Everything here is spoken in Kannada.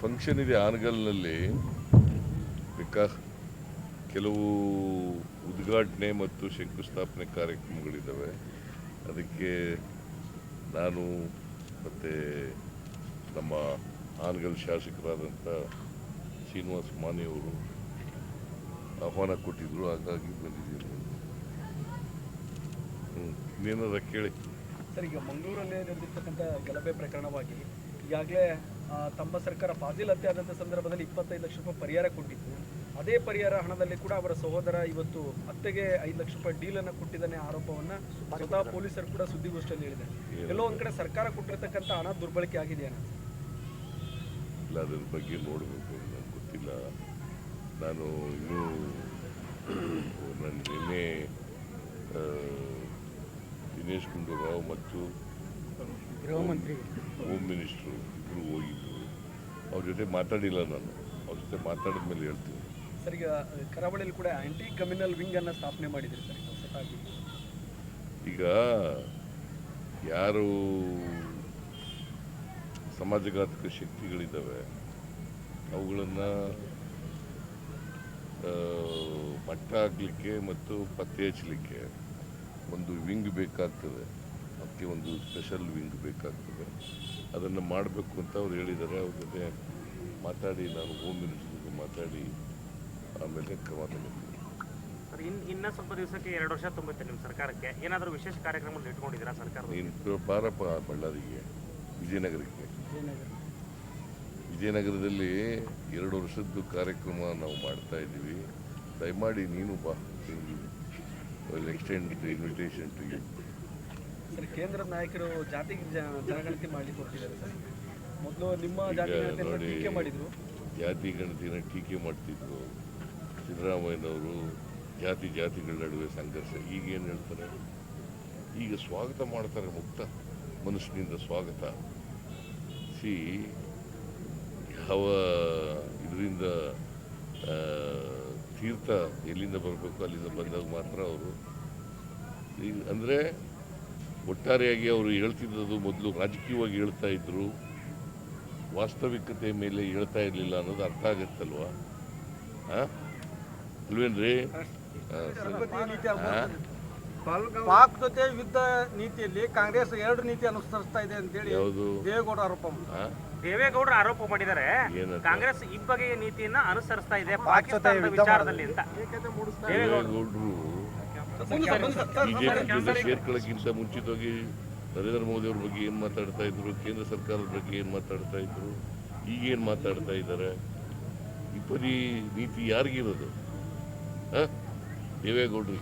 ಫಂಕ್ಷನ್ ಇದೆ ಆನಗಲ್ನಲ್ಲಿ ಬೇಕಾ ಕೆಲವು ಉದ್ಘಾಟನೆ ಮತ್ತು ಶಂಕುಸ್ಥಾಪನೆ ಕಾರ್ಯಕ್ರಮಗಳಿದ್ದಾವೆ ಅದಕ್ಕೆ ನಾನು ಮತ್ತು ನಮ್ಮ ಆನಗಲ್ ಶಾಸಕರಾದಂಥ ಶ್ರೀನಿವಾಸ ಮಾನೆಯವರು ಆಹ್ವಾನ ಕೊಟ್ಟಿದ್ದರು ಹಾಗಾಗಿ ಬಂದಿದ್ದೀನಿ ಹ್ಞೂ ಕೇಳಿ. ಸರ್, ಈಗ ಮಂಗಳೂರಲ್ಲಿ ನಡೆದಿರ್ತಕ್ಕಂಥ ಗಲಭೆ ಪ್ರಕರಣವಾಗಿ ಈಗಾಗಲೇ ತಮ್ಮ ಸರ್ಕಾರ ಫಾಜಿಲ್ ಹತ್ಯೆ ಆದಂಥ ಸಂದರ್ಭದಲ್ಲಿ ಇಪ್ಪತ್ತೈದು ಲಕ್ಷ ರೂಪಾಯಿ ಪರಿಹಾರ ಕೊಟ್ಟಿತ್ತು. ಅದೇ ಪರಿಹಾರ ಹಣದಲ್ಲಿ ಕೂಡ ಅವರ ಸಹೋದರ ಇವತ್ತು ಅತ್ತೆಗೆ ಐದು ಲಕ್ಷ ರೂಪಾಯಿ ಡೀಲ್ ಅನ್ನು ಕೊಟ್ಟಿದ್ದಾನೆ ಆರೋಪವನ್ನ ಸ್ವತಃ ಪೊಲೀಸರು ಕೂಡ ಸುದ್ದಿಗೋಷ್ಠಿಯಲ್ಲಿ ಹೇಳಿದೆ ಎಲ್ಲೋ ಒಂದ್ ಕಡೆ ಸರ್ಕಾರ ಕೊಟ್ಟಿರತಕ್ಕಂಥ ಹಣ ದುರ್ಬಳಕೆ ಆಗಿದೆಯಾ ಇಲ್ಲ, ಅದ್ರ ಬಗ್ಗೆ ನೋಡಬೇಕು. ನನಗೆ ಗೊತ್ತಿಲ್ಲ. ನಾನು ಇನ್ನೂ ನನ್ನ ನಿನ್ನೆ ದಿನೇಶ್ ಗುಂಡೂರಾವ್ ಮತ್ತು ಗೃಹ ಮಂತ್ರಿ ಹೋಮ್ ಮಿನಿಸ್ಟ್ರು ಇಬ್ಬರು ಹೋಗಿದ್ದರು ಅವ್ರ ಜೊತೆ ಮಾತಾಡಿಲ್ಲ ನಾನು. ಅವ್ರ ಜೊತೆ ಮಾತಾಡಿದ ಮೇಲೆ ಹೇಳ್ತೀನಿ. ಸರ್ ಈಗ ಕರಾವಳಿಯಲ್ಲಿ ಕೂಡ ಆ್ಯಂಟಿ ಕಮ್ಯುನಲ್ ವಿಂಗನ್ನು ಸ್ಥಾಪನೆ ಮಾಡಿದ್ರಿ ಸರ್ ಈಗ ಹೊಸತಾಗಿ ಈಗ ಯಾರು ಸಮಾಜಘಾತಕ ಶಕ್ತಿಗಳಿದ್ದಾವೆ ಅವುಗಳನ್ನು ಮಟ್ಟ ಹಾಕಲಿಕ್ಕೆ ಮತ್ತು ಪತ್ತೆ ಹಚ್ಚಲಿಕ್ಕೆ ಒಂದು ವಿಂಗ್ ಬೇಕಾಗ್ತದೆ. ಅದಕ್ಕೆ ಒಂದು ಸ್ಪೆಷಲ್ ವಿಂಗ್ ಬೇಕಾಗ್ತದೆ. ಅದನ್ನು ಮಾಡಬೇಕು ಅಂತ ಅವ್ರು ಹೇಳಿದ್ದಾರೆ. ಅವ್ರ ಜೊತೆ ಮಾತಾಡಿ ನಾನು ಹೋಮ್ ಮಿನಿಸ್ಟರ್ ಜೊತೆ ಮಾತಾಡಿ ಆಮೇಲೆ ಕ್ರಮ ಸರ್ ಇನ್ ಇನ್ನ ಸ್ವಲ್ಪ ದಿವಸಕ್ಕೆ ಎರಡು ವರ್ಷ ತುಂಬುತ್ತೆ ನಿಮ್ಮ ಸರ್ಕಾರಕ್ಕೆ. ಏನಾದರೂ ವಿಶೇಷ ಕಾರ್ಯಕ್ರಮಗಳು ಇಟ್ಕೊಂಡಿದ್ದೀರಾ ಸರ್ಕಾರ ನೀನು ಬಾರಪ್ಪ ಬಳ್ಳಾರಿಗೆ ವಿಜಯನಗರಕ್ಕೆ. ವಿಜಯನಗರದಲ್ಲಿ ಎರಡು ವರ್ಷದ್ದು ಕಾರ್ಯಕ್ರಮ ನಾವು ಮಾಡ್ತಾ ಇದ್ದೀವಿ. ದಯಮಾಡಿ ನೀನು ಬಾ extend invitation to you sir ಕೇಂದ್ರದ ನಾಯಕರು ಜಾತಿ ಜನಗಣತಿ ಮಾಡ್ಲಿಕ್ಕೆ ಹೊರಟಿದ್ದಾರೆ ಸರ್. ಮೊದಲು ನಿಮ್ಮ ಜಾತಿ ಈಗ ಗಣತಿಯನ್ನು ನೋಡಿ ಟೀಕೆ ಮಾಡಿದ್ರು. ಜಾತಿ ಗಣತಿನ ಟೀಕೆ ಮಾಡ್ತಿದ್ರು. ಸಿದ್ದರಾಮಯ್ಯನವರು ಜಾತಿ ಜಾತಿಗಳ ನಡುವೆ ಸಂಘರ್ಷ. ಈಗ ಏನು ಹೇಳ್ತಾರೆ? ಈಗ ಸ್ವಾಗತ ಮಾಡ್ತಾರೆ ಮುಕ್ತ ಮನುಷ್ಯನಿಂದ ಸ್ವಾಗತ. ಸಿ ಯಾವ ಇದರಿಂದ ತೀರ್ಥ ಎಲ್ಲಿಂದ ಬರಬೇಕು ಅಲ್ಲಿಂದ ಬಂದಾಗ ಮಾತ್ರ ಅವರು. ಈಗ ಅಂದರೆ ಒಟ್ಟಾರೆಯಾಗಿ ಅವರು ಹೇಳ್ತಿದ್ದದು ಮೊದಲು ರಾಜಕೀಯವಾಗಿ ಹೇಳ್ತಾ ಇದ್ದರು ವಾಸ್ತವಿಕತೆ ಮೇಲೆ ಹೇಳ್ತಾ ಇರಲಿಲ್ಲ ಅನ್ನೋದು ಅರ್ಥ ಆಗತ್ತಲ್ವಾ? ಅಲ್ವೇನ್ರಿ. ಪಾಕ್ ಜೊತೆ ಯುದ್ಧ ನೀತಿಯಲ್ಲಿ ಕಾಂಗ್ರೆಸ್ ಎರಡು ನೀತಿ ಅನುಸರಿಸ್ತಾ ಇದೆ ಅಂತೇಳಿ ಹೇಳಿ ದೇವೇಗೌಡ ಆರೋಪ ಮಾಡಿದ್ರು. ದೇವೇಗೌಡರು ಆರೋಪ ಮಾಡಿದ್ದಾರೆ ಕಾಂಗ್ರೆಸ್ ಈ ಬಗೆಯ ನೀತಿಯನ್ನ ಅನುಸರಿಸ್ತಾ ಇದೆ ಪಾಕಿಸ್ತಾನದ ವಿಚಾರದಲ್ಲಿ ಅಂತ. ದೇವೇಗೌಡರು ಬಿಜೆಪಿ ಜೊತೆ ಸೇರ್ಕೊಳ್ಳೋಕ್ಕಿಂತ ಮುಂಚಿತವಾಗಿ ನರೇಂದ್ರ ಮೋದಿ ಅವ್ರ ಬಗ್ಗೆ ಏನು ಮಾತಾಡ್ತಾ ಇದ್ರು ಕೇಂದ್ರ ಸರ್ಕಾರದ ಬಗ್ಗೆ ಏನು ಮಾತಾಡ್ತಾ ಇದ್ರು ಈಗೇನು ಮಾತಾಡ್ತಾ ಇದ್ದಾರೆ ಇಬ್ಬರಿ ನೀತಿ ಯಾರಿಗಿರೋದು? ಹಾಂ? ದೇವೇಗೌಡರು